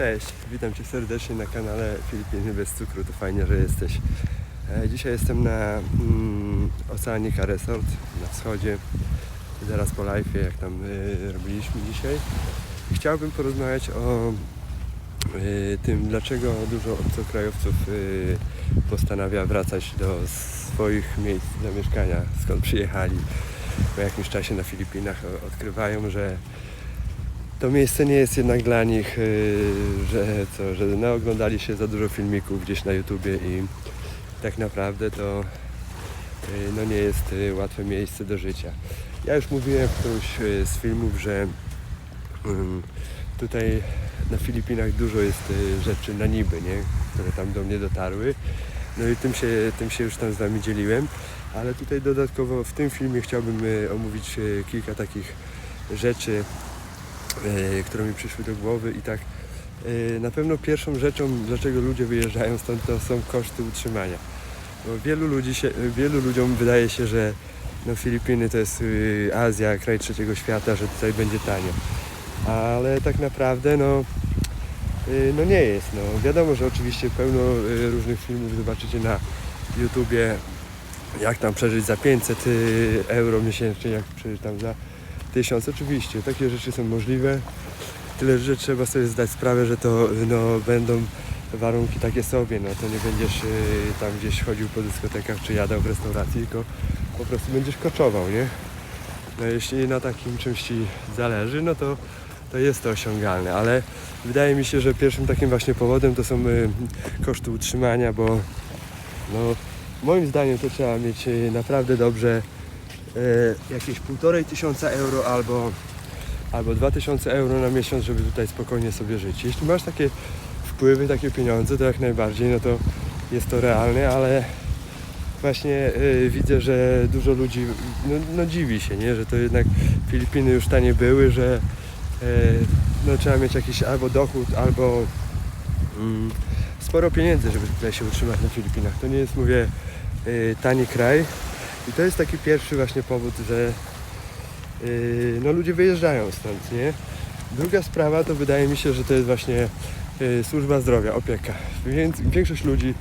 Cześć, witam Cię serdecznie na kanale Filipiny bez cukru, to fajnie, że jesteś. E, Dzisiaj jestem na mm, Oceanica Resort na wschodzie, zaraz po live, jak tam y, robiliśmy dzisiaj. Chciałbym porozmawiać o y, tym, dlaczego dużo obcokrajowców y, postanawia wracać do swoich miejsc zamieszkania, skąd przyjechali. Po jakimś czasie na Filipinach odkrywają, że to miejsce nie jest jednak dla nich, yy, że co, że naoglądali się za dużo filmików gdzieś na YouTubie i tak naprawdę to yy, no nie jest yy, łatwe miejsce do życia. Ja już mówiłem w którymś z filmów, że tutaj na Filipinach dużo jest rzeczy na niby, nie? które tam do mnie dotarły. No i tym się, tym się już tam z Wami dzieliłem, ale tutaj dodatkowo w tym filmie chciałbym omówić kilka takich rzeczy, które mi przyszły do głowy i tak e, na pewno pierwszą rzeczą, dlaczego ludzie wyjeżdżają stąd, to są koszty utrzymania. Bo wielu, ludzi się, wielu ludziom wydaje się, że no, Filipiny to jest y, Azja, kraj trzeciego świata, że tutaj będzie tanio. Ale tak naprawdę no, y, no nie jest. No. Wiadomo, że oczywiście pełno y, różnych filmów zobaczycie na YouTubie, jak tam przeżyć za 500 y, euro miesięcznie, jak przeżyć tam za tysiąc. Oczywiście, takie rzeczy są możliwe. Tyle, że trzeba sobie zdać sprawę, że to no, będą warunki takie sobie. No, to nie będziesz y, tam gdzieś chodził po dyskotekach czy jadał w restauracji, tylko po prostu będziesz koczował, nie? No, jeśli na takim czymś Ci zależy, no to, to jest to osiągalne, ale wydaje mi się, że pierwszym takim właśnie powodem to są y, koszty utrzymania, bo no, moim zdaniem to trzeba mieć y, naprawdę dobrze jakieś półtorej tysiąca euro albo, albo dwa tysiące euro na miesiąc, żeby tutaj spokojnie sobie żyć. Jeśli masz takie wpływy, takie pieniądze, to jak najbardziej, no to jest to realne, ale właśnie e, widzę, że dużo ludzi no, no dziwi się, nie? że to jednak Filipiny już tanie były, że e, no, trzeba mieć jakiś albo dochód, albo mm, sporo pieniędzy, żeby tutaj się utrzymać na Filipinach. To nie jest, mówię, e, tani kraj, i to jest taki pierwszy właśnie powód, że yy, no ludzie wyjeżdżają stąd, nie? Druga sprawa to wydaje mi się, że to jest właśnie yy, służba zdrowia, opieka. Więc większość ludzi,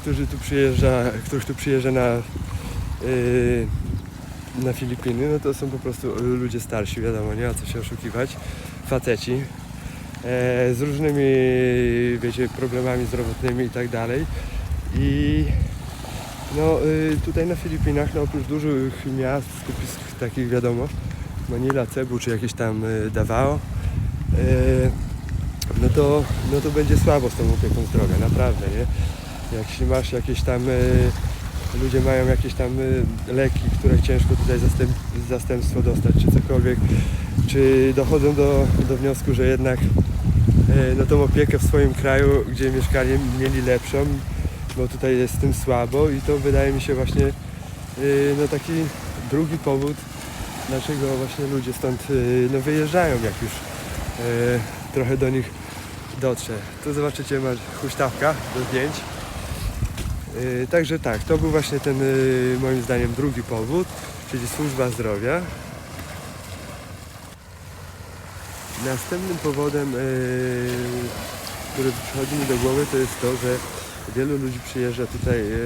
którzy tu przyjeżdża, których tu przyjeżdża na, yy, na Filipiny, no to są po prostu ludzie starsi, wiadomo, nie ma co się oszukiwać, faceci. e, Z różnymi, wiecie, problemami zdrowotnymi i tak dalej. I no y, tutaj na Filipinach, no oprócz dużych miast, skupisk takich wiadomo, Manila, Cebu czy jakieś tam y, Davao, y, no, to, no to będzie słabo z tą opieką zdrowia, naprawdę, nie? Jak masz jakieś tam, ludzie mają jakieś tam leki, które ciężko tutaj zastęp, zastępstwo dostać, czy cokolwiek, czy dochodzą do, do wniosku, że jednak no tą opiekę w swoim kraju, gdzie mieszkali, mieli lepszą, bo tutaj jest z tym słabo i to wydaje mi się właśnie yy, no taki drugi powód, dlaczego właśnie ludzie stąd yy, no wyjeżdżają, jak już yy, trochę do nich dotrze. Tu zobaczycie, masz huśtawka do zdjęć. Yy, także tak, to był właśnie ten yy, moim zdaniem drugi powód, czyli służba zdrowia. Następnym powodem, yy, który przychodzi mi do głowy, to jest to, że wielu ludzi przyjeżdża tutaj, e,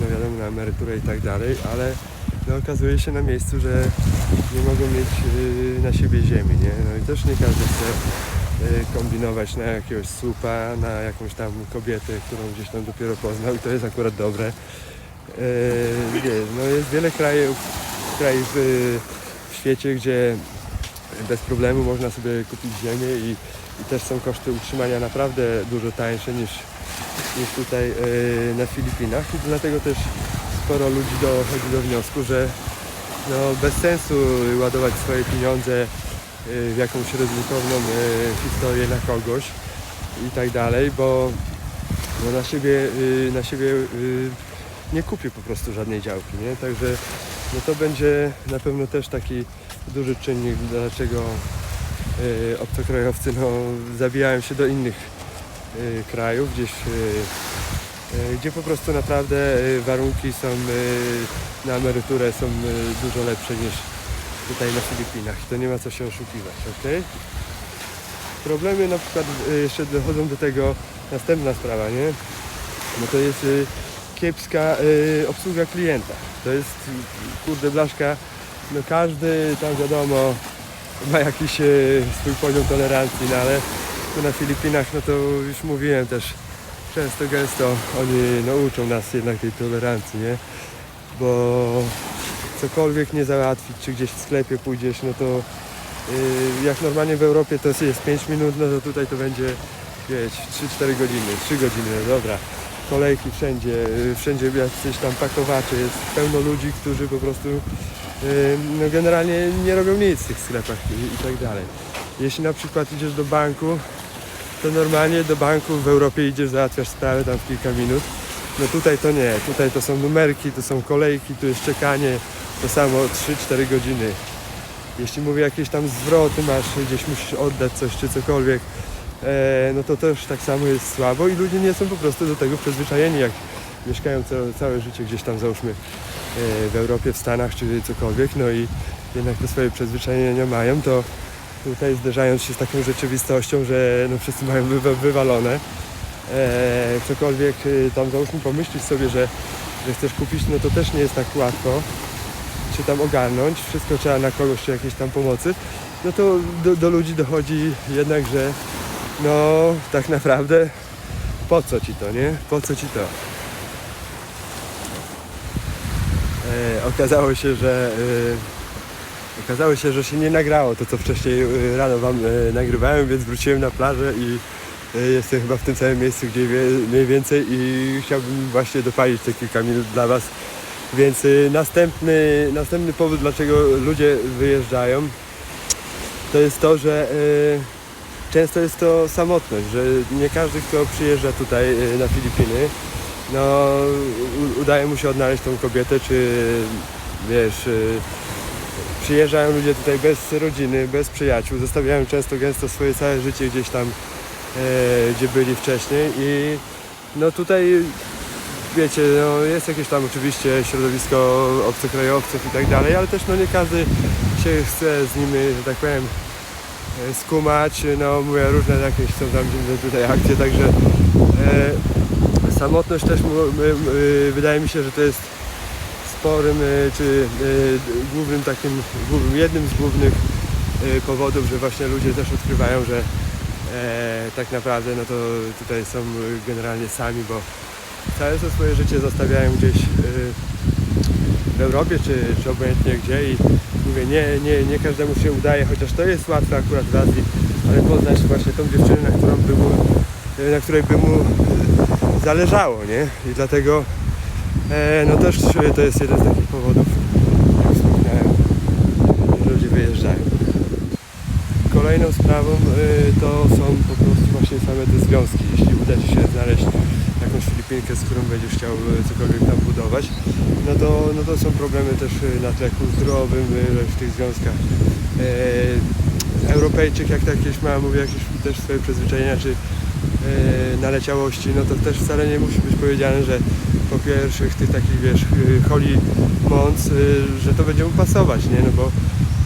no wiadomo, na emeryturę i tak dalej, ale no, okazuje się na miejscu, że nie mogą mieć e, na siebie ziemi, nie? No i też nie każdy chce e, kombinować na jakiegoś słupa, na jakąś tam kobietę, którą gdzieś tam dopiero poznał i to jest akurat dobre. Nie, no jest wiele krajów, krajów w świecie, gdzie bez problemu można sobie kupić ziemię i, i też są koszty utrzymania naprawdę dużo tańsze niż niż tutaj e, na Filipinach i dlatego też sporo ludzi dochodzi do wniosku, że no, bez sensu ładować swoje pieniądze e, w jakąś ryzykowną e, historię na kogoś i tak dalej, bo no, na siebie, na siebie nie kupię po prostu żadnej działki, nie? Także no, to będzie na pewno też taki duży czynnik, dlaczego obcokrajowcy no, zabijają się do innych y, krajów, gdzieś, y, y, gdzie po prostu naprawdę warunki są na emeryturę są dużo lepsze niż tutaj na Filipinach. To nie ma co się oszukiwać, ok? Problemy na przykład jeszcze dochodzą do tego następna sprawa, nie? No to jest kiepska obsługa klienta. To jest kurde blaszka, no każdy tam wiadomo ma jakiś swój poziom tolerancji, no ale tu na Filipinach, no to już mówiłem też, często gęsto oni no, uczą nas jednak tej tolerancji, nie? Bo cokolwiek nie załatwić, czy gdzieś w sklepie pójdziesz, no to yy, jak normalnie w Europie to jest 5 minut, no to tutaj to będzie, wiesz, 3-4 godziny, 3 godziny, no dobra. Kolejki wszędzie, yy, wszędzie jacyś tam pakowacze, jest pełno ludzi, którzy po prostu yy, no generalnie nie robią nic w tych sklepach i, i tak dalej. Jeśli na przykład idziesz do banku, to normalnie do banku w Europie idziesz, załatwiasz sprawę tam w kilka minut. No tutaj to nie, tutaj to są numerki, to są kolejki, tu jest czekanie, to samo 3-4 godziny. Jeśli mówię jakieś tam zwroty masz, gdzieś musisz oddać coś czy cokolwiek, e, no to też tak samo jest słabo i ludzie nie są po prostu do tego przyzwyczajeni, jak mieszkają całe, całe życie gdzieś tam załóżmy e, w Europie, w Stanach czy cokolwiek, no i jednak te swoje przyzwyczajenia mają, to tutaj zderzając się z taką rzeczywistością, że no wszyscy mają wy, wywalone, e, cokolwiek e, tam załóżmy pomyślisz sobie, że, że chcesz kupić, no to też nie jest tak łatwo się tam ogarnąć, wszystko trzeba na kogoś czy jakiejś tam pomocy, no to do, do ludzi dochodzi jednak, że no tak naprawdę po co ci to, nie? Po co ci to? E, okazało się, że e, okazało się, że się nie nagrało to, co wcześniej e, rano wam e, nagrywałem, więc wróciłem na plażę i e, jestem chyba w tym samym miejscu, gdzie mniej więcej i chciałbym właśnie dopalić te kilka minut dla was. Więc y, następny, następny powód, dlaczego ludzie wyjeżdżają, to jest to, że y, często jest to samotność, że nie każdy, kto przyjeżdża tutaj y, na Filipiny, no udaje mu się odnaleźć tą kobietę, czy wiesz, y, przyjeżdżają ludzie tutaj bez rodziny, bez przyjaciół, zostawiają często gęsto swoje całe życie gdzieś tam, e, gdzie byli wcześniej i no tutaj wiecie, no jest jakieś tam oczywiście środowisko obcokrajowców i tak dalej, ale też no nie każdy się chce z nimi, że tak powiem, e, skumać, no mówię, różne jakieś są tam tutaj akcje, także e, samotność też wydaje mi się, że to jest sporym, e, czy e, głównym takim, głównym, jednym z głównych e, powodów, że właśnie ludzie też odkrywają, że tak naprawdę no to tutaj są generalnie sami, bo całe to swoje życie zostawiają gdzieś w Europie czy, czy obojętnie gdzie i mówię, nie, nie, nie każdemu się udaje, chociaż to jest łatwe akurat w Azji, ale poznać właśnie tą dziewczynę, na, którą by mu, na której by mu zależało, nie? I dlatego no też to jest jeden z takich powodów, jak wspomniałem, że ludzie wyjeżdżają. Kolejną sprawą y, to są po prostu właśnie same te związki. Jeśli uda Ci się znaleźć jakąś Filipinkę, z którą będziesz chciał y, cokolwiek tam budować, no to, no to są problemy też na tle kulturowym w tych związkach. E, Europejczyk jak jakieś ma, mówię, jakieś też swoje przyzwyczajenia czy e, naleciałości, no to też wcale nie musi być powiedziane, że po pierwszych tych takich, wiesz, y, holy months, y, że to będzie mu pasować, nie? No bo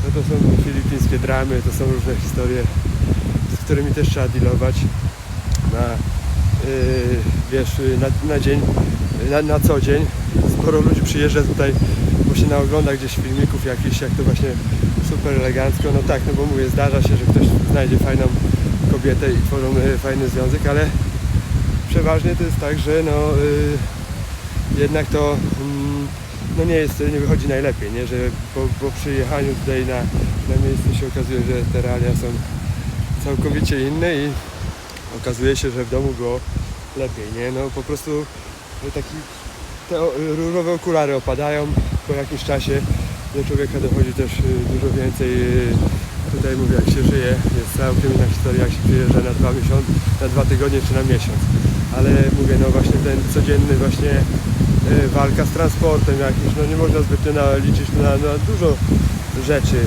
no to są filipińskie dramy, to są różne historie, z którymi też trzeba dealować na, yy, wiesz, yy, na, na dzień, na, na co dzień. Sporo ludzi przyjeżdża tutaj, bo się naogląda gdzieś filmików jakichś, jak to właśnie super elegancko. No tak, no bo mówię, zdarza się, że ktoś znajdzie fajną kobietę i tworzą yy, fajny związek, ale przeważnie to jest tak, że no yy, jednak to mm, no nie jest, nie wychodzi najlepiej, nie? że po, po przyjechaniu tutaj na, na miejsce się okazuje, że te realia są całkowicie inne i okazuje się, że w domu było lepiej, nie? No po prostu taki, te różowe okulary opadają po jakimś czasie, do człowieka dochodzi też y, dużo więcej, y, tutaj mówię jak się żyje, jest całkiem inna historia jak się przyjeżdża na dwa miesiące, na dwa tygodnie czy na miesiąc, ale mówię, no właśnie ten codzienny właśnie e, walka z transportem jakimś, no nie można zbytnio na, liczyć na, na dużo rzeczy,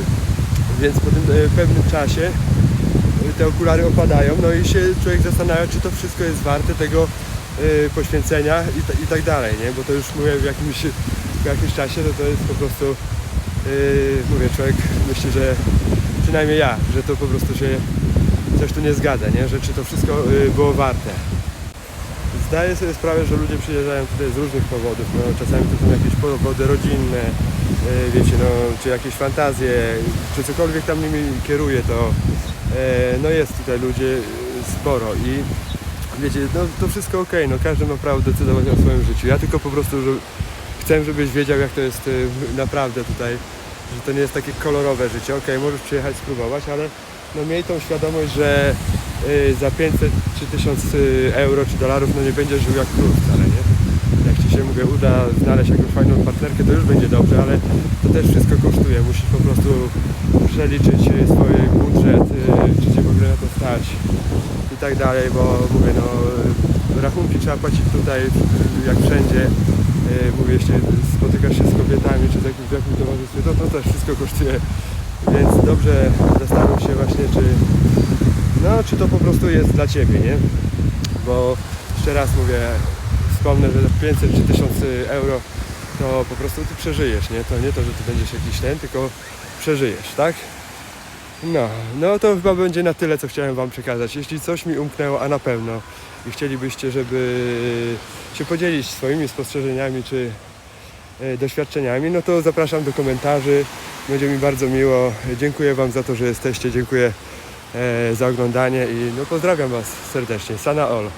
więc po tym e, pewnym czasie e, te okulary opadają, no i się człowiek zastanawia, czy to wszystko jest warte tego poświęcenia i, i tak dalej, nie? Bo to już mówię w jakimś, w jakimś czasie, to to jest po prostu, e, mówię, człowiek myśli, że przynajmniej ja, że to po prostu się coś tu nie zgadza, nie? Że czy to wszystko było warte. Zdaję sobie sprawę, że ludzie przyjeżdżają tutaj z różnych powodów. No, czasami to są jakieś powody rodzinne, y, wiecie, no, czy jakieś fantazje, czy cokolwiek tam nimi kieruje, to e, no jest tutaj ludzie y, sporo i wiecie, no to wszystko ok, no każdy ma prawo decydować o swoim życiu. Ja tylko po prostu że chcę, żebyś wiedział jak to jest y, naprawdę tutaj, że to nie jest takie kolorowe życie. Ok, możesz przyjechać spróbować, ale no miej tą świadomość, że y, za 500 czy 1000 y, euro czy dolarów no nie będziesz żył jak król wcale, nie? Jak ci się mówię, uda znaleźć jakąś fajną partnerkę, to już będzie dobrze, ale to też wszystko kosztuje. Musisz po prostu przeliczyć y, swój budżet, y, czy cię w ogóle na to stać i tak dalej, bo mówię, no y, rachunki trzeba płacić tutaj y, jak wszędzie. Y, Mówię, jeśli spotykasz się z kobietami czy z jakimś, w jakimś towarzystwie, to to też wszystko kosztuje. Więc dobrze zastanów się właśnie, czy no, czy to po prostu jest dla Ciebie, nie? Bo jeszcze raz mówię, wspomnę, że 500 czy 1000 euro to po prostu Ty przeżyjesz, nie? To nie to, że Ty będziesz jakiś ten, tylko przeżyjesz, tak? No, no to chyba będzie na tyle, co chciałem Wam przekazać. Jeśli coś mi umknęło, a na pewno i chcielibyście, żeby się podzielić swoimi spostrzeżeniami czy e, doświadczeniami, no to zapraszam do komentarzy. Będzie mi bardzo miło. Dziękuję Wam za to, że jesteście. Dziękuję za oglądanie i no pozdrawiam Was serdecznie. Sana Ol.